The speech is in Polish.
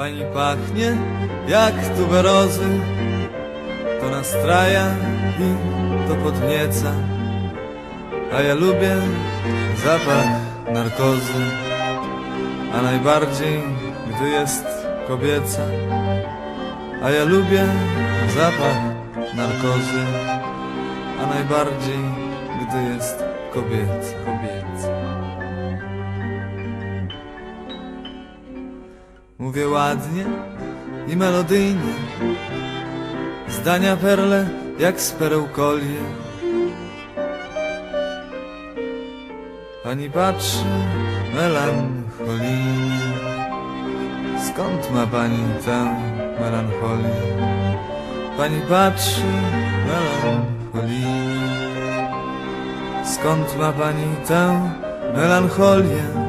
Pani pachnie jak tuberozy To nastraja i to podnieca A ja lubię zapach narkozy. A najbardziej, gdy jest kobieca A ja lubię zapach narkozy. A najbardziej, gdy jest kobieca Mówię ładnie i melodyjnie Zdania perle jak z pereł kolie Pani patrzy melancholijnie Skąd ma pani tę melancholię? Pani patrzy melancholijnie Skąd ma pani tę melancholię?